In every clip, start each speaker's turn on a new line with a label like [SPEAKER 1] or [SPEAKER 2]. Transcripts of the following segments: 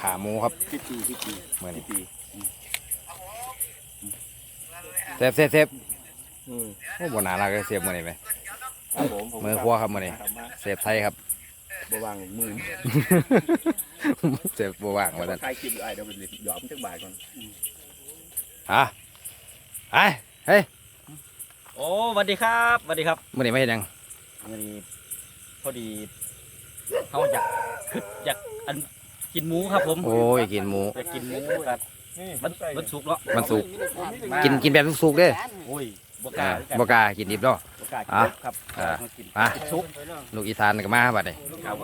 [SPEAKER 1] ขาหมูครับ
[SPEAKER 2] พี่ปีพี่ปี
[SPEAKER 1] เมื่อนี้
[SPEAKER 2] ปี
[SPEAKER 1] เซฟเซฟเซฟ
[SPEAKER 2] อืม
[SPEAKER 1] โอ้บนหนารักเลยเซฟเมื่อนี้ไหม
[SPEAKER 2] ครับผมผ
[SPEAKER 1] มือครัวครับมื้อนี้
[SPEAKER 2] ครับมา
[SPEAKER 1] เซฟไทยครับ
[SPEAKER 2] บวางมือ
[SPEAKER 1] เซฟบว่างมาแล้ว
[SPEAKER 2] ใครคลิปไอ้เดี๋ยวเป็นหยอมจักบาทก่อน
[SPEAKER 1] อะไอ้เฮ้ย
[SPEAKER 3] โอ้สวัสดีครับสวัสดีครับ
[SPEAKER 1] เมื่อนี้ไม่เห็นยัง
[SPEAKER 3] วันนี้พอดีเขาอยากคืออยากอัน กินหมูครับผม
[SPEAKER 1] โอ้ยกินหมู
[SPEAKER 3] อยากกินหมูครับมันมันสุกเนาะ
[SPEAKER 1] มันสุก
[SPEAKER 3] มา
[SPEAKER 1] กินกินแบบสุกๆเด้อ
[SPEAKER 3] โอ้ยบกล้า
[SPEAKER 1] อ่า
[SPEAKER 3] คือกัน
[SPEAKER 1] บกล้ากินดิบเนาะ
[SPEAKER 3] บกล้ากิน
[SPEAKER 1] อะ
[SPEAKER 3] ครับ
[SPEAKER 1] อะ
[SPEAKER 3] มากิน
[SPEAKER 1] อะ
[SPEAKER 3] กินสุก
[SPEAKER 1] ลูกอีสานก็มาบัดนี้
[SPEAKER 3] ครับ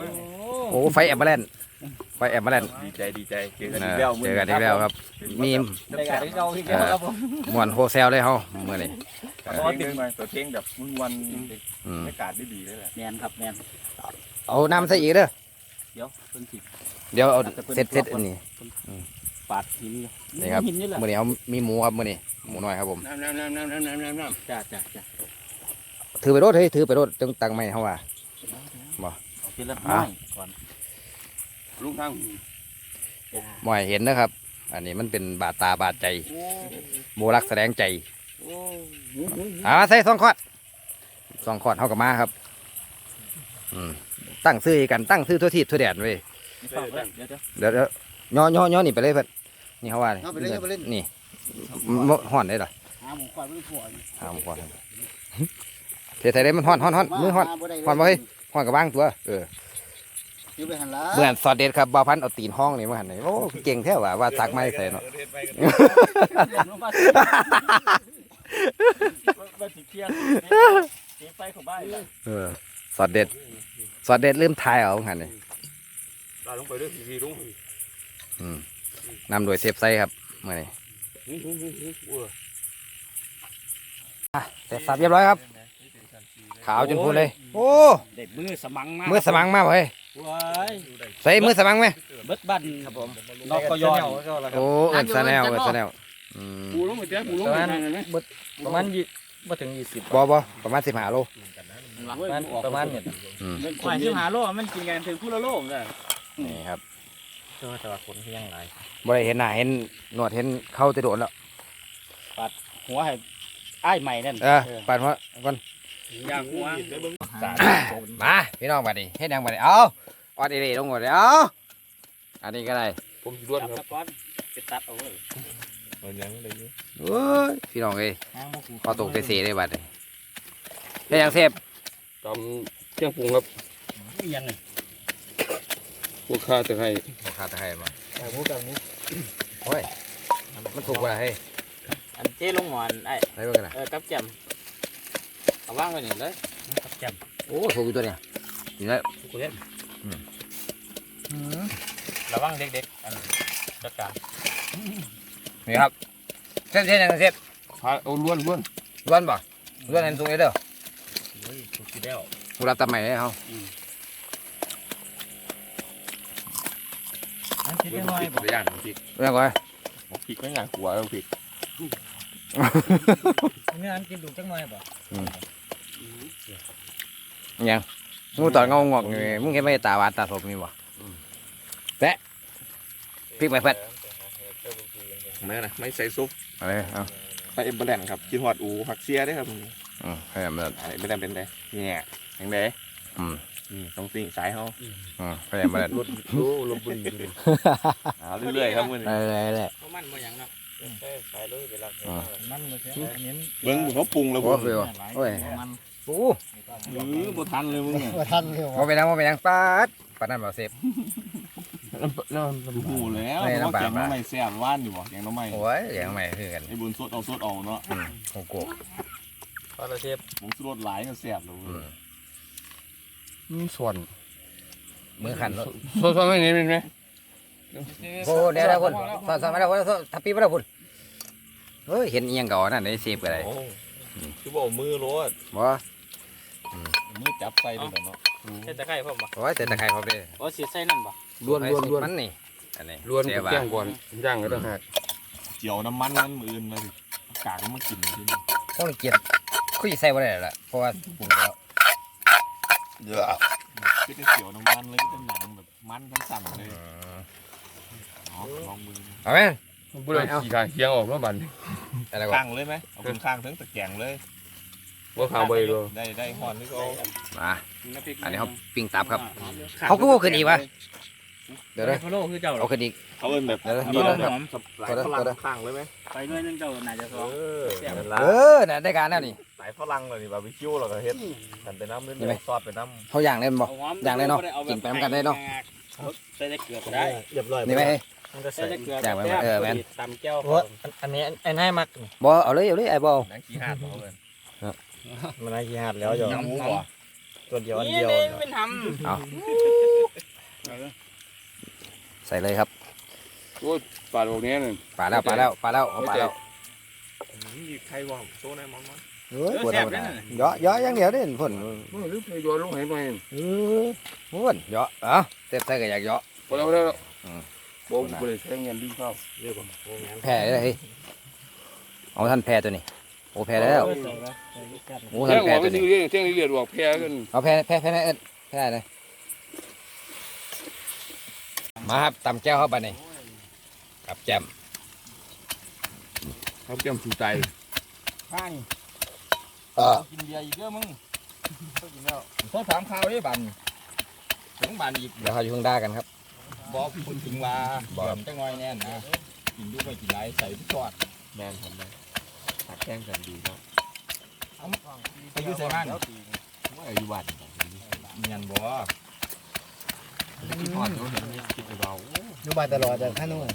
[SPEAKER 1] โอ้ไฟแอมเบอร์แลนด์ไฟแอมเบอร์แลนด์
[SPEAKER 2] ดีใจดีใจเจอกัน
[SPEAKER 1] เอ
[SPEAKER 2] อี
[SPEAKER 1] อก
[SPEAKER 2] แล้ว
[SPEAKER 1] เจอกันอีกแล้วครับ มี
[SPEAKER 3] ได้กันได้เก่าที่เก่าครับผม
[SPEAKER 1] มวนโฮเซลเลยเฮาเมื่อนี้
[SPEAKER 2] ตัวเท่งมาตัวเท่งแบบมันวัน
[SPEAKER 1] อืม
[SPEAKER 2] อากาศได้ดีเลยแหละ
[SPEAKER 3] แมนครับแมน
[SPEAKER 1] เอาน้ำใส่อีกเด้อ
[SPEAKER 3] เดี๋ยวเพิ่นสิ
[SPEAKER 1] เดี๋ยวเอาเสร็จเสร็จอันนี้
[SPEAKER 3] ปาดหินอยู่
[SPEAKER 1] นี่ครับ
[SPEAKER 3] หินนี่แหละ
[SPEAKER 1] มื่อนี้เอามีหมูครับมื่อนี้หมูน้อยครับผม
[SPEAKER 2] น้ำน้ำน้ำน้ำน้ำน้ำน้ำน้
[SPEAKER 3] จ้าจ้าจ้า
[SPEAKER 1] ถือไปรถเฮ้ยถือไปรถจังตังไม่เขาว่า
[SPEAKER 3] เอาทีละน้อยก่อนำ
[SPEAKER 2] ลุงทั้ง
[SPEAKER 1] หมอยเห็นนะครับ อันนี้มันเป็นบาดตาบาดใจโบรักแสดงใจเอามาใส่สองขอดสองขอดเท่ากับมาครับ อืม ตั้งซื้อให้กันตั้งซื้อทั่วที่ทั่วแดนเว้ย
[SPEAKER 3] เดี๋ยวเดี๋ยว
[SPEAKER 1] เดี๋ยวเดี๋ยวย่อย่อย่อนี่ไปเลยเพื่อนนี่เขาว่านี่นี่มห่อนได้เหรอ
[SPEAKER 3] หาหมูควายไม่พอ
[SPEAKER 1] หาหมูห่อนเทใส่ได้มันห่อนห่อนห่อนมือห่อนห่อนบ่เฮ้ยห่อนกับบ้างตัว เออ
[SPEAKER 3] อยู่ไปหันละ
[SPEAKER 1] เมื่อนสอดเด็ดครับบาวพันธุ์เอาตีนห้องนี่มาหันนี่โอ้เก่งแท้ว่ะว่าซักไม่ใส่เนาะ
[SPEAKER 3] มาสิเที่ยงเสียไปของบ้าน
[SPEAKER 1] เออสอดเด็ด สอดเด็ดเริ่มทายเอาหันนี่
[SPEAKER 2] ลาลงไปด้วยทีลุง
[SPEAKER 1] อืมนำโดยเซฟไซครับเมื่อนี้อะเสร็จสับเรียบร้อยครับ ขาวจนพูนเลย โอ้
[SPEAKER 3] เด็กมือสมังมาก
[SPEAKER 1] มือสมังมาเฮ้ย
[SPEAKER 3] ว้าย
[SPEAKER 1] ใส่มือสมังไหม
[SPEAKER 3] เบิดบันครับผมนอกกยอน
[SPEAKER 1] โอ้เอินซาแนลเอินซาแนลอืม
[SPEAKER 2] ปูลงไปเจ้าปูลงไปทางนั้นไหม
[SPEAKER 3] ประมาณยี่บ่ถึงยี่สิบบ
[SPEAKER 1] อบอประมาณสิบห้าโล
[SPEAKER 3] ประมาณประมาณเนี่ย
[SPEAKER 1] อืม
[SPEAKER 3] ควายที่หาโลมันกินกันถึงคู่ละโลเลย
[SPEAKER 1] นี่ครับ
[SPEAKER 3] เจอแต่ว่าคนที่ยังไร
[SPEAKER 1] บ่ได้เห็นหน้าเห็นหนวดเห็นเข้าจะโดดแล้ว
[SPEAKER 3] หัวให้อ้ายใหม่นั่น
[SPEAKER 1] เออปัดหัวก่อน
[SPEAKER 3] อยากหัว
[SPEAKER 1] มาพี่น้องบัดนี้เฮ็ดหยังบัดนี้เอาออดอีเร่ลงหมดเลยเอาอันนี้ก็ได้
[SPEAKER 2] ผมด้วน
[SPEAKER 3] จับ
[SPEAKER 2] ครับ
[SPEAKER 3] ตะก้อนไปตัดเอาเลย
[SPEAKER 2] เอายังได้อยู่
[SPEAKER 1] โอ้ยพี่น้องเอ้ย
[SPEAKER 3] หางบ่คู่
[SPEAKER 1] ขอตกไปเสียเลยบัดนี้เฮ็ดหยังเซฟ
[SPEAKER 2] ตำเที่ยงปรุงครับ
[SPEAKER 3] ยังไง
[SPEAKER 2] พวกข้าจะให้
[SPEAKER 1] ข้าตะไคร้มา
[SPEAKER 3] หมูกับหมู
[SPEAKER 1] โอ้ยมันถูกกว่าเฮ้ย
[SPEAKER 3] อันเจ้ลงหมอนไอ้
[SPEAKER 1] ได้บ่กันน่ะ
[SPEAKER 3] เออกับแจ่มเอาว่างไว้นี่เลยกับแจ่ม
[SPEAKER 1] โอ้ถูกอยู่ตัวเนี่ยนี่แหละ
[SPEAKER 3] กูเล่น
[SPEAKER 1] อืม
[SPEAKER 3] ระวังเด็กๆอันจัดการ
[SPEAKER 1] นี่ครับเซฟเฮ็ดหยังเซฟ
[SPEAKER 2] เอาล้วนล้วน
[SPEAKER 1] ล้วนบ่ล้วนให้มันสูงเลยเด้อ
[SPEAKER 3] เฮ้ยถูก สิแล้ว
[SPEAKER 1] กูรับตำใหม่เลยเฮา
[SPEAKER 3] อันคิดน้อยบ่
[SPEAKER 2] ตัวอย่างพริก
[SPEAKER 1] เรื่องก่อน
[SPEAKER 2] พริกไม่อย่างหัวเราพริก
[SPEAKER 3] เนื้ออันกินดูจังหน่อยบ่
[SPEAKER 1] ยังงูตอนเงางอกนี่มึงเห็นไหมตาหวานตาสมนี่บ่แปะพริกไปเพิ่น
[SPEAKER 2] ไม่นะไม่ใส่ซุป
[SPEAKER 1] เอาเลยเอา
[SPEAKER 2] ไปเอ็มเบอร์แลนด์ครับกินหอดอูผักเสียได้ครับ
[SPEAKER 1] อืมให้มัน
[SPEAKER 2] อะไรเอ็มเบอร์แลนด์เป็นไงเนี่ยยังไง
[SPEAKER 1] อืม
[SPEAKER 2] นี่ตรงสิ่งสายเขา
[SPEAKER 1] อืมให้มัน
[SPEAKER 2] รถรู้ลมบุญเอาเรื่อยๆครับมึง
[SPEAKER 1] ได้ได้ได้
[SPEAKER 3] เพราะมันบ่หยังเนาะ
[SPEAKER 2] สายเลยเวลา
[SPEAKER 1] อ่า
[SPEAKER 3] มันบ่ใช่อันนี้
[SPEAKER 2] เบิ้งเขาปรุงแล้ว
[SPEAKER 1] โอ้ฟิวโอ้ย
[SPEAKER 3] มัน
[SPEAKER 1] โอ้
[SPEAKER 2] หรือบ่ทันเลยมึงเนี่ย
[SPEAKER 3] บ่ทันเลย
[SPEAKER 1] บ่เป็นหยังบ่เป็นหยังปาดปาดนั่นบ่เซฟ
[SPEAKER 2] แล้วหูแล้ว
[SPEAKER 1] ไม่
[SPEAKER 2] เพราะ
[SPEAKER 1] ลำบาก
[SPEAKER 2] แกงน้ำไม่แซ่บว่านอยู่บ่แกงน้ำไม่
[SPEAKER 1] โอ้ยอย่างใหม่คือกัน
[SPEAKER 2] ไอ้บุญสดเอาสดเอาเนาะ
[SPEAKER 1] อืมโอ้ โห
[SPEAKER 3] พอละเชฟ
[SPEAKER 2] ผมสดหลายก็แซ่บเลย
[SPEAKER 1] อืม
[SPEAKER 2] มีส่วน
[SPEAKER 1] มือขันแล้ว
[SPEAKER 2] สดสดไม่นี่เป็นไหม
[SPEAKER 1] โอ้เดี๋ยวนะคุณสอนสอนมาแล้วคุณทับปีมาแล้วคุณเฮ้ยเห็นอีหยังก่อนนั่นในเซฟก็ได้
[SPEAKER 2] คือบอกมือรถ
[SPEAKER 1] บ่
[SPEAKER 2] มือจับใส่เลยเนาะ
[SPEAKER 3] เฮ็ดตะไคร้พร้อมบ่
[SPEAKER 1] โอ้ยแต่ตะไคร้เขาเด้
[SPEAKER 3] บ่สิใส่นั่นบ่
[SPEAKER 2] ล้วนล้วนล้วน
[SPEAKER 1] มันนี่อันนี้
[SPEAKER 2] ล้วน
[SPEAKER 1] เสีย
[SPEAKER 2] กับ
[SPEAKER 1] ว่า
[SPEAKER 2] แกงก่อนย่างก็ต้องหักเจียวน้ำมันมันมืออื่นมาสิกากมันกินที่นี่
[SPEAKER 1] พวกนี้เกลียด คุยใส่บ่ได้แล้วล่ะเพราะว่าปรุงแล้ว
[SPEAKER 2] เยอะก็จะเจียวน้ำมันเลยก็จะหนังแบบมันทั้งสั่นเลย
[SPEAKER 1] อืม
[SPEAKER 2] ลองมือ
[SPEAKER 1] เอาไหม
[SPEAKER 4] บุรุษขี่ข้างเคียงออกมาบัน
[SPEAKER 1] อะไรก่อ
[SPEAKER 2] ข้านงเลยไหมเอาขึ้นข้างถึงตะแกรงเลย
[SPEAKER 4] ว่าข้างไปเลย
[SPEAKER 2] ได้ได้หอนนี่ก็เอา
[SPEAKER 1] มาอันนี้เขาปิ้งตับครับเขาก็เอาขึ้นอีกวะเดี๋ยวนะ
[SPEAKER 3] พะโล้คือเจ้าหร
[SPEAKER 1] เอา
[SPEAKER 3] อ
[SPEAKER 1] ขึ้นอีก
[SPEAKER 2] เขาเป็นแบบ
[SPEAKER 1] เดี๋ยวนะ
[SPEAKER 3] มี
[SPEAKER 1] เดี๋ยว
[SPEAKER 3] ห
[SPEAKER 1] นะ
[SPEAKER 3] อม
[SPEAKER 2] หลายฝรั่งข้างเลยไหม
[SPEAKER 3] ไปหน่วยหนึงเจ้าน่าจะสอง
[SPEAKER 2] เออนั่น
[SPEAKER 1] เอ
[SPEAKER 2] ละ
[SPEAKER 1] อน่ะได้การแล้วนี่
[SPEAKER 2] สายฝรั่งเลยนี่บาร์บีคิวเราก็เฮ็ดกันไปน้ำเรื่
[SPEAKER 1] นี่ไหม
[SPEAKER 2] อยๆซอสไปน้ำ
[SPEAKER 1] เขาย่างเล่นบ่ อย่างไรเนาะกินไปนำกันได้เนาะ
[SPEAKER 3] ใส่ได้เกลือก็ได้
[SPEAKER 2] เรียบร้อย
[SPEAKER 1] นี่ไหม
[SPEAKER 3] ใส่ได้เกลือ
[SPEAKER 1] อย่างไรเออแม่น
[SPEAKER 3] ตำแก้ว
[SPEAKER 5] อันนี้ไอ้นายมัก
[SPEAKER 1] บ่เอาเลยเอาเลยไอ้บ่
[SPEAKER 2] นังขี้หาดเขาเลย
[SPEAKER 5] มันนายขี้หัดแล้วอยู่
[SPEAKER 2] หมูบ่
[SPEAKER 5] ตัวเดียวอัน
[SPEAKER 3] นี่
[SPEAKER 5] เดียว
[SPEAKER 3] นี่เป็นท
[SPEAKER 1] ใส่เลยครับ
[SPEAKER 4] ปลาโลกนี้นึง
[SPEAKER 1] ปลาแล้วปลาแล้วปลาแล้วเอาปลาแล้ว
[SPEAKER 2] นี่ใครว่างโซ่ในมอนมัน
[SPEAKER 1] เฮ้ยปวดธรรมดาเยาะเยาะอย่างเดียวเด่นพ่น
[SPEAKER 4] มันหรือไปโยนลงให้ไป
[SPEAKER 1] เออพ่นเยาะเอ้าเต็มใส่ก็อยากเยาะ
[SPEAKER 4] พอแล้วพอแล้ว
[SPEAKER 1] อืม
[SPEAKER 4] บอกบริษัทเงินดิ้งเข้า
[SPEAKER 1] แพ้เลยเฮ้ยเอาท่านแพ้ตัวนี้โอ้แพ้แล้วโอ้
[SPEAKER 4] แท่
[SPEAKER 1] ท่าน
[SPEAKER 4] ง
[SPEAKER 1] แพ้
[SPEAKER 4] หัว
[SPEAKER 1] ตั
[SPEAKER 4] ก็
[SPEAKER 1] ว
[SPEAKER 4] ซื้
[SPEAKER 1] นี้
[SPEAKER 4] อเรื่องแท่งเรียดบอกแพ้กัน
[SPEAKER 1] เอาแพ้แพ้แพ้ได้เอิ้นแพ้ได้เลยมาครับตำแก้วเข้าไปนี่กับแจม
[SPEAKER 4] เขาเตรียมสูใจ
[SPEAKER 3] ข้าง
[SPEAKER 1] เออ
[SPEAKER 3] กินเบียร์อีกเด้อมึง
[SPEAKER 2] เขาถามข่าวได้บันถึงบันอีก
[SPEAKER 1] เดี๋ยวเขาอยู่ข้างด้ากันครับ
[SPEAKER 2] บอกพูดถึงว่าบอมจังน้อยแน่นะกินด้วยไปกินไรใส่ทุกทอดแมนทำได้ตัดแป้งกันดีเนาะไปยุ่ใส่บ้านว่าอยู่บ้านเมียนบ่ที่ทอดเขาเห็นคิดไปเบา
[SPEAKER 5] อยู่บ้านตลอดแต่ข้านู้น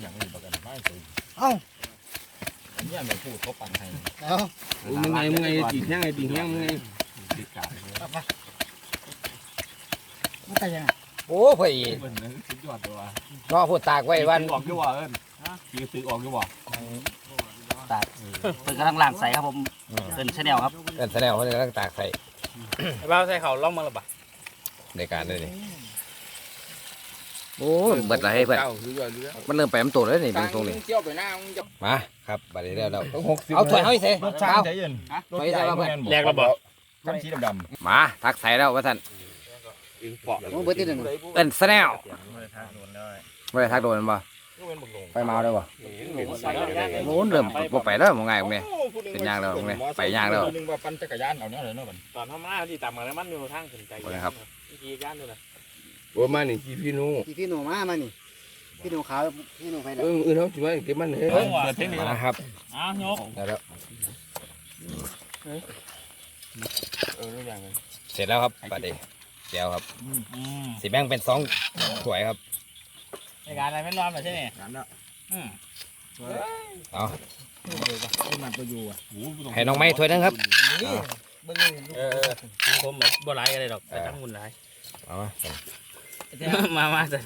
[SPEAKER 2] อย่างนี้ประกันไม่เคย
[SPEAKER 5] เอ้า
[SPEAKER 2] เนี่ยมันพูดเขาปั่นให้
[SPEAKER 5] เอ้า
[SPEAKER 4] มึงไงมึงไงตีแท่งไงตีแท่งมึงไง
[SPEAKER 2] ติดกาด
[SPEAKER 5] มันก็ยัง
[SPEAKER 1] โอ้พ่ออี
[SPEAKER 2] เหมือนนั้นสุดยอดเลยว่ะ
[SPEAKER 1] รอพูดตากไว้วัน
[SPEAKER 2] ออกด้วยว่ะเอิญยืซื้อออกด้วยว่ะ
[SPEAKER 3] เปิดกำลังล้างใส่ครับผมเป็นชาแนลครับ
[SPEAKER 1] เป็นแสดงว่าจะต้องตากใส่
[SPEAKER 3] ไอ้บ้าใส่เขาล่องมาหรือเปล่า
[SPEAKER 1] ในการเลยนี่ โอ้ยเบิดละให้เพื่อน
[SPEAKER 4] เจ้าซื้อเรือ
[SPEAKER 1] มันเริ่มไปมันตัวแล้วนี่เป็นตรงนี้
[SPEAKER 4] เที่ยวไปหน้ามึงจะ
[SPEAKER 1] มาครับบัดนี้แล้วเรา
[SPEAKER 2] ต้องหกสิบ
[SPEAKER 1] เอาถ้วยเอาอีเซ่
[SPEAKER 2] รสชา
[SPEAKER 1] เอา
[SPEAKER 2] ติใจเย็น
[SPEAKER 1] ไปใส่มาเพื่อน
[SPEAKER 3] แรกระเบิด
[SPEAKER 2] ขั้นสีดำ
[SPEAKER 1] มาทักใส่แล้วว่าท่าน
[SPEAKER 2] ๆเปาะ
[SPEAKER 5] มันเบิดที่หนึ่ง
[SPEAKER 1] เป็นแสดงไม่ได้ทักโดนมันบ่ไปเมาได้บ่โน้นเริ่มบ่ไปแล้วมองไงมึงเนี่ยเป็นยางแล้วไงไปยางแล้ว
[SPEAKER 2] นึงว่าปั่นจักรยานเอาเนี่ยเลยเนาะบัด
[SPEAKER 3] ตอนทำมาที่ต่ำมาแล้วมันอยู่ทางถึงใจ
[SPEAKER 1] โอเคครับ
[SPEAKER 3] กี่ย่านด้วยนะ
[SPEAKER 4] โอ้มานี่กี่พี่นู้
[SPEAKER 5] พี่พี่หนูมามานี่พี่หนูขาวพี่หนูไป
[SPEAKER 4] เอออื่นเขาถือว่าเก็บมันเฮ้ย
[SPEAKER 2] เปิดเทคนิค
[SPEAKER 1] มาครับ
[SPEAKER 3] อ้าวยก
[SPEAKER 1] ได้แล้ว
[SPEAKER 2] เออทุกอย่างเลย
[SPEAKER 1] เสร็จแล้วครับบัดนี้เดี๋ยวครับสีแบ่งเป็นสองถ้วยครับ
[SPEAKER 3] ในการอะไรไม่ร้อนหรอใช่ไหมอืม
[SPEAKER 1] เอาให้น้องไม้ถ้วยหนึงครับเอา
[SPEAKER 3] เออผมแบบบ่ไรอะไรดอกไปตั้งมุนไร
[SPEAKER 1] เอามา
[SPEAKER 3] มามาสิ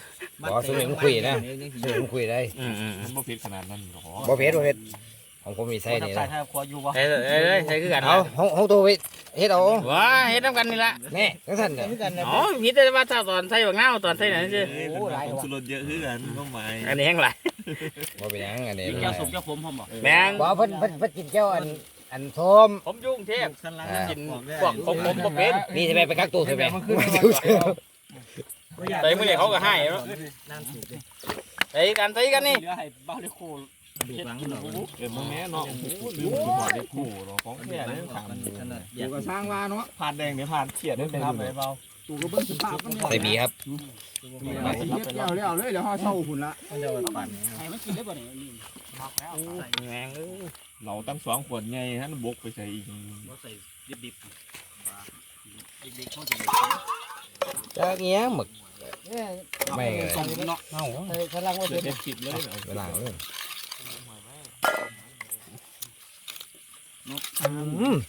[SPEAKER 1] บอกสมมติมันคุยนะ สมมติมันคุยได้
[SPEAKER 3] อืมอืม
[SPEAKER 2] มันบ่ผิดขนาดนั้นหรอ
[SPEAKER 1] บ่เผ็ดบ่เผ็ดของผมมีไส้นี่
[SPEAKER 3] ใส่
[SPEAKER 1] นะ
[SPEAKER 3] ถ้าครัวอยู่บ่เฮ้ยเฮ้ยใส่คือกัน
[SPEAKER 1] เอาห้องห้องตัวไปเฮ็ดเอา
[SPEAKER 3] ว้าเฮ็ดน้ำกันนี่ละ
[SPEAKER 1] แนี่จังซั่นเนี่ย
[SPEAKER 3] อ๋อผิดแต่ว่าถ้าตอนใส่บางเงาตอนใส่ไหนสิ
[SPEAKER 2] ผมสุรสเยอะขึ้นกันก็หมาย
[SPEAKER 3] อันนี้แห้งไร
[SPEAKER 1] บ่เป็นหยังอันนี้
[SPEAKER 3] กินแก้วสุกแก้วผมผมบอกแม่ง
[SPEAKER 1] บ่เพิ่นเพิ่นเพิ่นกินแก้วอันอันส้ม
[SPEAKER 3] ผมยุ่งเทพกินพวกผมผมบ่เป็น
[SPEAKER 1] นี่ใช่ไหมไปกักตัวใช่ไหม
[SPEAKER 3] ใส่มื้อนี้เขาก็ให้เนาะใส่กันใส่กันนี่
[SPEAKER 2] เกิดมึงแม่เนาะลืมหอดได้คู่เนาะของแก่เนี่ยถาม
[SPEAKER 5] อยู่กับสร้างว่าเนาะ
[SPEAKER 2] ผ่านแดงเนี่ยผ่านเขียดได้เป็นครับเลยเบา
[SPEAKER 5] ตู่ก็เบิ้งสภาพมัน
[SPEAKER 1] ใส่บีครับ
[SPEAKER 5] เลี้ยวเลี้ยวเลยเดี๋ยวห่อเช่าหุ่นละ
[SPEAKER 3] แม่งเอ้ย
[SPEAKER 2] เราตั้งสองขวดไงท่านบกไปใส่อีก
[SPEAKER 3] ใส่ดิบ
[SPEAKER 1] จักเงี้ยหมึก
[SPEAKER 5] เนี่ย
[SPEAKER 1] ไม่เลย
[SPEAKER 3] ๆส่งเนาะเอ้า
[SPEAKER 5] เฮ้ยพลังว่า
[SPEAKER 2] เจ็
[SPEAKER 5] เป็น
[SPEAKER 2] ดสิบเลย
[SPEAKER 1] เวลาเลย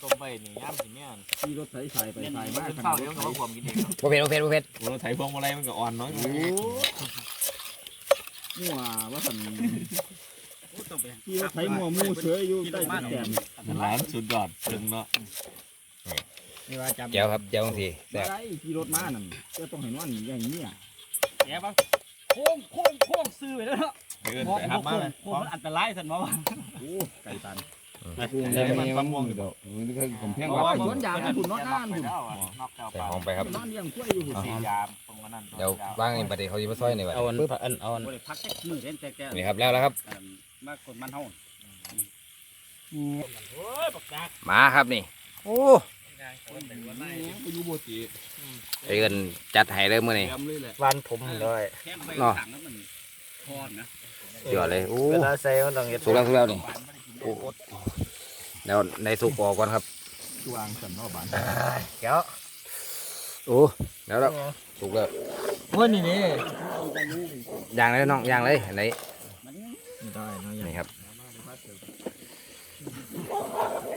[SPEAKER 2] ต้มใบนี่ย่ำสิเนี่ย
[SPEAKER 5] ขี่รถไถใส่ไป
[SPEAKER 3] เป็น
[SPEAKER 5] ใส่มาก
[SPEAKER 3] ข้าวเดี๋ยวเขาผมกินเอง
[SPEAKER 1] บ่เผ็ดบ่เผ็ดบ่เผ็ด
[SPEAKER 2] เราไถพวงมาลัยมันก็อ่อนน้อย
[SPEAKER 5] มั่วว่าสันขี่รถไถมั่วมู่เฉยอยู่ใต้แก้ม
[SPEAKER 2] ร้านสุดยอดถึงเนาะ
[SPEAKER 5] นี่ว่าจับ
[SPEAKER 1] แก้วครับแก้วจังซี่แซ่บ
[SPEAKER 5] ได้ขี่รถมานั่นจะต้องเห็นว่าอย่างนี้อะ
[SPEAKER 3] แกปะโค้งโค้งโค้งซื้อไปแล้วเนาะ
[SPEAKER 2] เกิน
[SPEAKER 3] โค้ง
[SPEAKER 2] ไปครับมา
[SPEAKER 3] โค้ง
[SPEAKER 2] เลย
[SPEAKER 3] โค้งมันอันตรายสันบ่วะ
[SPEAKER 5] โอ้ไก่ตัน
[SPEAKER 4] แต่มันมะม่วงอยู่ดอกมันก็กำแพง
[SPEAKER 5] เพ
[SPEAKER 4] วั
[SPEAKER 5] ราะว่า
[SPEAKER 4] ด
[SPEAKER 5] สวนยางคุณนอนนานคุณ
[SPEAKER 1] ใส่หอมไปครับ
[SPEAKER 5] นอนเลี้ยงกล้วยอยู่
[SPEAKER 1] เอาเดี๋ยวว่างในประเดี๋ยวเขาจะมาซอยในวัน
[SPEAKER 3] เอาอัน
[SPEAKER 1] ปึ๊บ
[SPEAKER 3] อันเอาอัน
[SPEAKER 5] บ่ได้พักแค่มือเล่นแต่แก
[SPEAKER 1] นี่ครับแล้วแล้วครับ
[SPEAKER 5] มากคนมันเฮา
[SPEAKER 1] มาครับนี่ โอ้
[SPEAKER 4] อยู่โบติ
[SPEAKER 1] ไอ้เอินจัดให้เลยมื้อนี้
[SPEAKER 4] แอมเลยแหละ
[SPEAKER 3] บ้านผมด้วย
[SPEAKER 5] แค่ไป
[SPEAKER 1] เนาะ
[SPEAKER 5] ถังแล้วมันทอดนะ
[SPEAKER 1] เดี๋ยวเลยโอ้
[SPEAKER 3] เวลาใส่มันต้องเฮ็ด
[SPEAKER 1] สุกแล้วสุกแล้วนี่โอ้เดี๋ยวในสุกออกก่อนครับ
[SPEAKER 2] ช่วงสันนอกบ้าน
[SPEAKER 3] เดี๋ยว
[SPEAKER 1] โอ้เดี๋ยวแล้วสุกแล้ว
[SPEAKER 3] ว่านี่นี่
[SPEAKER 1] ย่างเลยน้องย่างเลยอันไหน
[SPEAKER 2] ได้นะ
[SPEAKER 1] นี่ครับ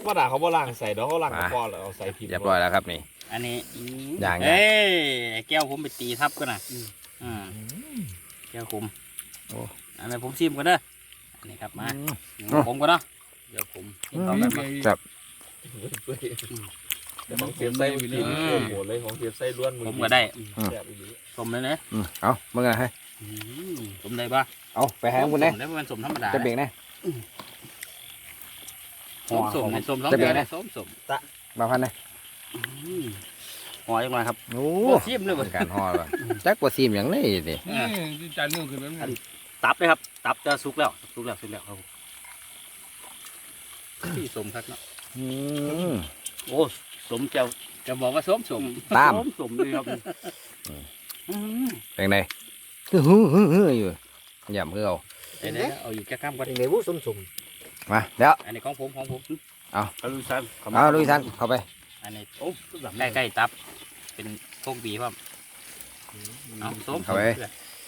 [SPEAKER 2] ว่าด่าเขาบ่ล่างใส่ดอกเขาล่างกับพ่อแล้วเอาใส่ผิด
[SPEAKER 1] เรียบร้อยแล้วครับนี่
[SPEAKER 5] อันนี้
[SPEAKER 1] อย่าง
[SPEAKER 5] เอ้ยแก้วผมไปตีทับกันนะอ่าแก้วผมอันนี้ผมชิมกันเด้ออันนี้ครับมาผมกันเนาะเดี๋ยวผมเอาแบบมา
[SPEAKER 1] ครับ
[SPEAKER 2] แต่ของเสียบไส้วิลีโอ้โหเลยของเสียบไส้ล้วน
[SPEAKER 5] ผมก็ได้
[SPEAKER 2] แซ่บอีหลี
[SPEAKER 5] สมเลยนะ
[SPEAKER 1] อืมเอาเมื่อไงให้
[SPEAKER 5] อืมสมได้ปะ
[SPEAKER 1] เอาไปหาคุณ
[SPEAKER 5] ส
[SPEAKER 1] เน่
[SPEAKER 5] มได้มันสมธรรมดา
[SPEAKER 1] จะเบรกนะ
[SPEAKER 5] สมสมสมสอง
[SPEAKER 1] จะเบร
[SPEAKER 5] เดื
[SPEAKER 1] ก
[SPEAKER 5] อน
[SPEAKER 1] นะ
[SPEAKER 5] สมสม
[SPEAKER 1] มาพันนะ
[SPEAKER 5] หอยจังเลยครับ
[SPEAKER 1] โอ้
[SPEAKER 5] โอ้ชิมเลย
[SPEAKER 1] เป็
[SPEAKER 5] เว้ย
[SPEAKER 1] นการห่อแล้วจักกว่าซีมอย่างนี้นี่
[SPEAKER 4] นี่จานนึงคือแบบนั้น
[SPEAKER 5] ตับเลยครับ ตับจะสุกแล้วสุกแล้วสุกแล้วครับที่สมครับเนาะ
[SPEAKER 1] อืม
[SPEAKER 5] โอ้สมจะจะบอกว่าสมสม
[SPEAKER 1] ตาม
[SPEAKER 5] สมสมเลยครับอืม
[SPEAKER 1] เป็นไงฮึ่ฮึ่ฮึ่ฮึ่อยู่ย่ำคือเอา
[SPEAKER 5] เดี๋ยวๆเอาอยู่แค่ข้ามก่อน
[SPEAKER 3] ในวุ้สมสม
[SPEAKER 1] มาเดี๋ยว
[SPEAKER 5] อันนี้ของผมของผม
[SPEAKER 1] เอา
[SPEAKER 5] เอาลุยซัน
[SPEAKER 1] เอาลุยทันเข้าไป
[SPEAKER 5] อันนี้โอ้ใกล้ใกล้ๆตับ เป็นพวกบีครับเอาสม
[SPEAKER 1] เข้าไป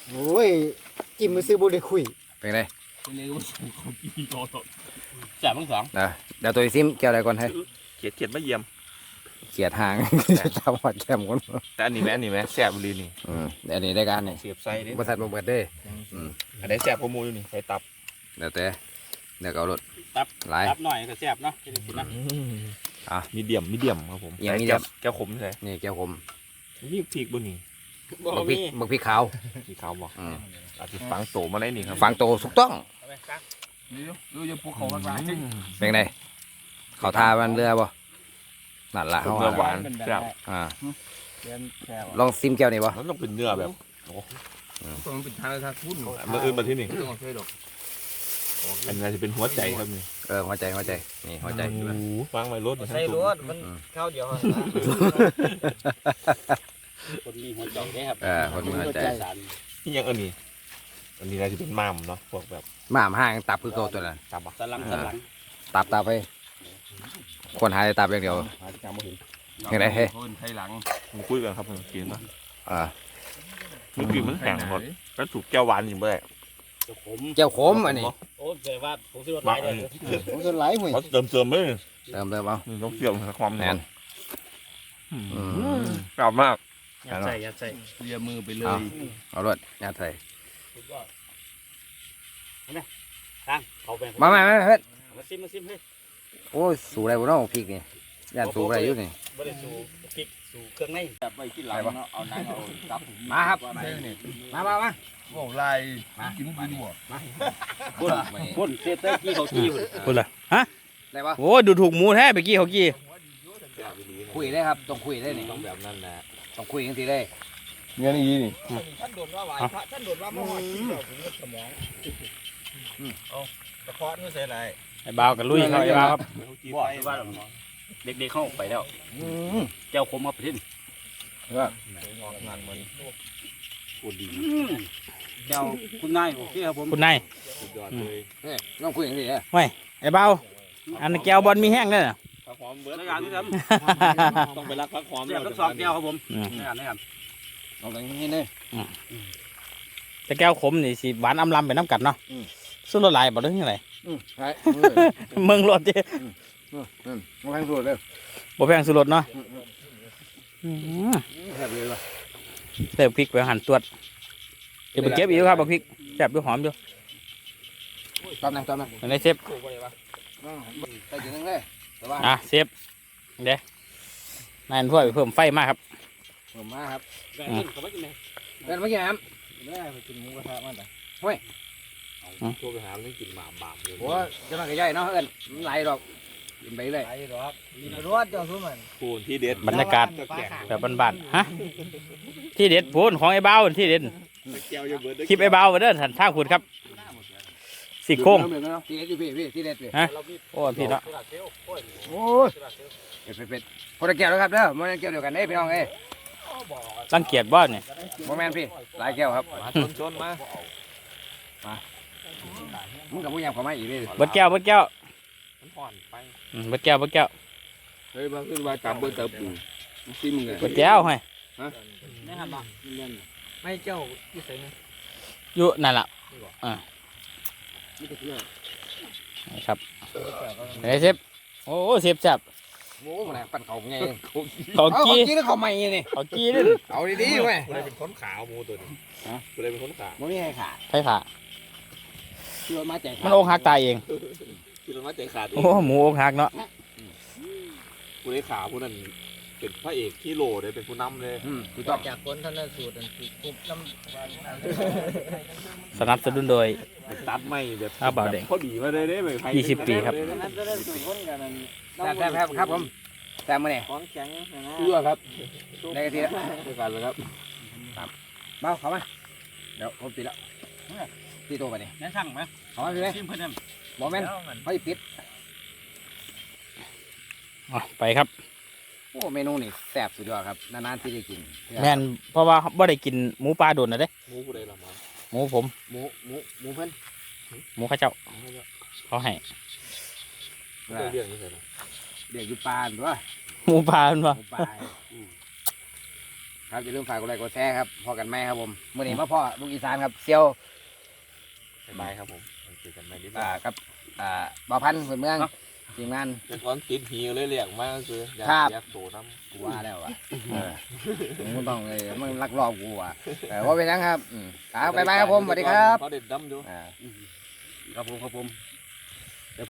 [SPEAKER 3] โอ้ยจิ้มมือซื้อบ่ได้คุย
[SPEAKER 1] เป็นไง
[SPEAKER 4] นี่ก็ของพี่ต่อต่อ
[SPEAKER 5] จ่ายทั้งสอง
[SPEAKER 1] นะเดี๋ยวตัวซิมเกี่ยวอะไรก่อนให้
[SPEAKER 2] เขียดเขียดมาเยี่ยม
[SPEAKER 1] เขียดหางทำหัดแก้มก่อน
[SPEAKER 2] แต่อันนี้แม่อันนี้แม่แซ่บอีหลีนี่
[SPEAKER 1] อืมเดี๋ยวอันนี้ได้การนี่
[SPEAKER 2] เสียบไส้เด้
[SPEAKER 1] บริษัทบเบิดเด้อ
[SPEAKER 2] อันนี้แซ่บกว่าหมูอยู่นี่ใส่ตับ
[SPEAKER 1] เดี๋ยวแต่เดี๋ยวก็เอารถ หลาย
[SPEAKER 5] ตับหน่อยก็แซ่บเนาะจะได้กินนะ
[SPEAKER 1] อะ
[SPEAKER 2] มีเดียมมีเดียมครับผม
[SPEAKER 1] เอี่ยมมีเดียม
[SPEAKER 2] แก้วขมใช่
[SPEAKER 1] นี่แก้วผม
[SPEAKER 2] นี่พริกบ่นี่
[SPEAKER 1] บักพริกบักพริกขาว
[SPEAKER 2] ที่เขาบอก
[SPEAKER 1] อืม
[SPEAKER 2] อาจจะฝังโตมาได้นี่ครับ
[SPEAKER 1] ฟังโตถูกต้อง
[SPEAKER 4] นี่ดูจะพวกเขากันมา
[SPEAKER 1] เป็นไงเขาทามันเรือบ่นั่นละเขา
[SPEAKER 2] เนื้อหวา
[SPEAKER 1] ว่าน
[SPEAKER 2] แซ่บ
[SPEAKER 1] อ่าลองซิมแก้วนี่บ่
[SPEAKER 2] มันต้องเป็นเนื้อแบบ
[SPEAKER 4] ต้องเป็นทางทางพุ่น
[SPEAKER 2] เมื่ออื่นมาที่นี่
[SPEAKER 4] ต้ องใช้ดอก
[SPEAKER 2] อันนี้จะเป็นหัวใจครับนี่
[SPEAKER 1] เออหัวใจหัวใจนี่หัวใจ
[SPEAKER 2] โอ้โหวางไว้รถ
[SPEAKER 3] ใส่รถมันข้าวเดียว
[SPEAKER 5] คนมีหัวใจได้ครับ
[SPEAKER 1] เออคนมีหัวใจ
[SPEAKER 5] สาร
[SPEAKER 2] นี่ยังอันนี้อันนี้น่าจะเป็นม้ามเนาะพวกแบบ
[SPEAKER 1] หมาหห้างตับคือเก่าตัวนั้น
[SPEAKER 2] ตับอะ
[SPEAKER 5] สลังสลัง
[SPEAKER 1] ตับตับไปคนหายตับอย่างเดียวยังไงเฮ้ย
[SPEAKER 4] คนไทยหลัง
[SPEAKER 2] มาคุยกันครับผมกินนะ
[SPEAKER 1] อ่า
[SPEAKER 2] เมื่อกี้มันแข็งหมดแล้วถูกแก้วหวานอยู่เมื่อไหร่
[SPEAKER 5] ผม
[SPEAKER 1] แก้วขมอันนี้
[SPEAKER 5] โอ้แสดงว่าผมซื้อรถ
[SPEAKER 2] มา
[SPEAKER 5] ไถ
[SPEAKER 2] อั
[SPEAKER 5] ได้
[SPEAKER 2] น
[SPEAKER 5] เลย
[SPEAKER 2] นี้
[SPEAKER 3] ผมจะไหลหวย
[SPEAKER 2] เขาเติมเติมไหม
[SPEAKER 1] เติมเติมเอา
[SPEAKER 2] นี่ต้องเกี่ยวกับความ
[SPEAKER 1] แมน
[SPEAKER 2] อื
[SPEAKER 1] อื
[SPEAKER 2] ม
[SPEAKER 1] ม
[SPEAKER 2] กรอบมาก
[SPEAKER 5] ยัดใส่ยัดใส่
[SPEAKER 4] เลียมือไปเล
[SPEAKER 1] เอา
[SPEAKER 4] ย
[SPEAKER 1] เอารถยัดใส่
[SPEAKER 5] ตั้งเขาไป
[SPEAKER 1] มามามาเฮ้ย
[SPEAKER 5] มาซิมมาซิมเฮ้ย
[SPEAKER 1] โอ้ยสูอะไรบุเนาะพริกนี่ ยันสูอะไรอยู่นี่
[SPEAKER 5] บ่ได้สูพริกสูเครื่องในแบบไปกินหลังเนาะเอาหนังเอาตับ
[SPEAKER 1] มาครับมามามา
[SPEAKER 4] โอ้ลายกินกินบ่
[SPEAKER 5] พุ่นพุ่นเซตเตอร์กี้เขากี้พุ่น
[SPEAKER 3] พูดละฮะ
[SPEAKER 1] ได้ปะ
[SPEAKER 3] โอ้ดูถูกหมูแท้ไปกี้เขากี้
[SPEAKER 1] คุยได้ครับต้องคุยได้นี่
[SPEAKER 2] ต้องแบบนั้นนะ
[SPEAKER 1] ต้องคุยกันทีได้
[SPEAKER 4] เงี้ยนี่นี่
[SPEAKER 2] ท่านโดนว่าไหวพระท่านโดนว่าเมื่อวานกินแบบผมก็สมองเอากระเพาะนี่ใส่อะไร
[SPEAKER 3] ไอ้บ่าวกับลุยเขาไอ้บ่าวครับ
[SPEAKER 5] บ่ว่า เด็กๆเข้าไปแล้วเจ้าคมมาไปทิ้ง
[SPEAKER 2] งานมัน
[SPEAKER 5] พูดดีเจ้าคุณนายโอเคครับผม
[SPEAKER 3] คุณนาย
[SPEAKER 2] สุดยอดเลย
[SPEAKER 1] เฮ้ยต้องคุยกันทีเด้อ
[SPEAKER 3] ไอ้บ่าวอันแก้วบอลมีแห้งด้วยน่ะ
[SPEAKER 2] ผักหอมเบิร์ด
[SPEAKER 5] ในการที่ท
[SPEAKER 2] ต้องไปรักผักหอมำ
[SPEAKER 5] เสียบทั้งสองแก้วครับผม
[SPEAKER 3] อืม
[SPEAKER 5] ในการในการ
[SPEAKER 1] ลองกันนี่เลย
[SPEAKER 3] แต่แก้วขมนี่สิหวานอำลำไปน้ำกัดเนาะสู้รถไหลายบ่ได้ยังไง
[SPEAKER 1] อืมใช่
[SPEAKER 3] เมืองรถดิ
[SPEAKER 1] อืม มาแข่งสูตรเลย
[SPEAKER 3] บ่แพงสุรถเนาะอืม
[SPEAKER 1] แซ่บเลยว่ะ
[SPEAKER 3] เติมพริกไปหั่นตรวจเดี๋ยวไปเก็บอีกครับบักพริกแซ่บด้วยหอมอยู่
[SPEAKER 1] ตอนนั้นตอนนั้น
[SPEAKER 3] ในเซฟ
[SPEAKER 1] ใส่ถึงนึงเลยแต่ว่า
[SPEAKER 3] อะเซฟเด้นายพ่วยไปเพิ่มไฟมากครับ
[SPEAKER 1] ผมมาครับ
[SPEAKER 5] แบบนี้เขาไม่กินเลย
[SPEAKER 1] เป็นเมื่อกี้ครับไม่ได้ไปกินหมูกระทะมาแต่
[SPEAKER 5] เอา
[SPEAKER 2] โทรไปหาไม่กินหมาบาปเลย
[SPEAKER 1] โอ้จะมันก็ย่อยเนาะเอิ้นมันไหลดอก กินไปเลย
[SPEAKER 5] รวดเจ้าสู้มัน
[SPEAKER 2] คูณที่เด็ด
[SPEAKER 3] บรรยากาศแบบบ้านๆฮะที่เด็ดพูนของไอ้เบ้าที่เด็ด
[SPEAKER 2] แก้วจะเบิดได้
[SPEAKER 3] คลิปไอ้เบ้าเด้อท่านท่าคุณครับสิโค้ง
[SPEAKER 1] ที่เด็ดอยู่พี่พี่ที่เด็ดพี่
[SPEAKER 3] ฮะโอ้พี่เนาะ
[SPEAKER 1] โอ้ยเป็ดเป็ดเป็ดคนละแก้วแล้วครับเด้อมันแก้วเดียวกันเด้พี่น้องเอ้ย
[SPEAKER 3] รังเกียจบ้านเนี่ย
[SPEAKER 1] โมแมนพี่หลายแก้วครับ
[SPEAKER 2] มาชนชนมา
[SPEAKER 1] มึงกับมึงยังเข้ามาอีกเลย
[SPEAKER 3] เบิดแก้วเบิดแก้ว
[SPEAKER 2] มันผ่อนไป
[SPEAKER 3] อืมเบิดแก้วเบิดแก้ว
[SPEAKER 2] เฮ้ยมาขึ้นมาจับเบิดตับปูซิมึงไง
[SPEAKER 3] เบิดแก้วให้
[SPEAKER 6] นี่ครับเนาะ
[SPEAKER 5] ไม่เจ้าอยู่ไสนี่
[SPEAKER 3] อยู่นั่นล่ะอ่าครับเฮ้ยเซฟโอ้เซฟจับ
[SPEAKER 1] โอ้มันปั่นเขาไง
[SPEAKER 3] เขา
[SPEAKER 1] เอา
[SPEAKER 3] กี้
[SPEAKER 1] เขากี้หรือเขาใหม่นี่
[SPEAKER 3] เขากี้นี่
[SPEAKER 1] เอาดีๆเว้ย
[SPEAKER 2] กูเลยเป็นคนขาวมูตัวนี้กูเลยเป็นคนขาว
[SPEAKER 1] มันไม่ให้ขาด
[SPEAKER 3] ใช่ค่ะ
[SPEAKER 1] ที่ว่ามาแจก
[SPEAKER 3] มันอกหักตายเอง
[SPEAKER 2] คือเรามาใจขาดเอ
[SPEAKER 3] โอ้
[SPEAKER 2] ง
[SPEAKER 3] หมูอกหักเนาะ
[SPEAKER 2] กูเลยขาวผู้นั้นเป็นพระเอกที่โหลเลยเป็นผู้นำเลย
[SPEAKER 1] อืมถูกต้อง
[SPEAKER 5] จากคนท่านนั้นสูตรอันที่คุบน้
[SPEAKER 3] สนับสนุนโดย
[SPEAKER 2] ตัดไม่แบบ
[SPEAKER 3] อ้าวเบาแดง
[SPEAKER 2] พอดีมาเลยเด้แบบ
[SPEAKER 3] ยี่สิบปีครับำ
[SPEAKER 5] นั้นจะได้สูตรคนกันนั้น
[SPEAKER 1] แซ่บแซ่บแซ่บครับผมแซ่บมาเนี่ย
[SPEAKER 5] ของแข็งนะ
[SPEAKER 1] เชื่อครับได้กันทีละ
[SPEAKER 2] ด้วยกันเลยครับ
[SPEAKER 1] เบ้าเข้ามาเดี๋ยวผมปิดแล้วตีตัวไปนี่
[SPEAKER 6] นั่นช่างไหม
[SPEAKER 1] เข้ามาพี่ไหม
[SPEAKER 6] ซิมเพิ่นนั่น
[SPEAKER 1] บอแมนเขาจะปิด
[SPEAKER 3] อะไปครับ
[SPEAKER 1] โอ้เมนูนี่แซ่บสุดยอดครับนานๆที่จะกิน
[SPEAKER 3] แม่นเพราะว่าบ่ได้กินหมูปลาโดนนะเด้
[SPEAKER 2] มูกูเลยละมา
[SPEAKER 3] หมูผม
[SPEAKER 1] หมูหมูหมูเพิ่น
[SPEAKER 3] หมูข้าเจ้าเขาให้
[SPEAKER 2] ไม่ได้เรื่องนี้เลยนะ
[SPEAKER 1] เด็กอยู่ปลาหรือว่า
[SPEAKER 3] หมูปลาเป็น
[SPEAKER 1] ห
[SPEAKER 3] ว่า
[SPEAKER 1] มูปลาอืมครับอย่าลืมฝากกดไลค์กดแชร์ครับพอกันไหมครับผมมื่อนี้มาพ่อลูกอีสานครับเซียว
[SPEAKER 2] สบายครับผมเจอกันใหม่ดีก
[SPEAKER 1] อ่า
[SPEAKER 2] ว่า
[SPEAKER 1] กับ อ่าบ่าวพันธุ์เพื่อนเมืองทีมงาน
[SPEAKER 2] เป็นคนติดหีเลยเรียกมากก็คืออยาก
[SPEAKER 1] ครับ
[SPEAKER 2] อยากโตน้ำ
[SPEAKER 1] กูว่าแล้วอะเออมึงต้องเลยมึงลักลอบกูอะแต่ว่าเป็นยังครับอืมครับบ๊ายบายครับผมสวัสดีครับ
[SPEAKER 2] เขาเด็ดดำอยู่
[SPEAKER 1] อ่า
[SPEAKER 6] ครับผมครับผม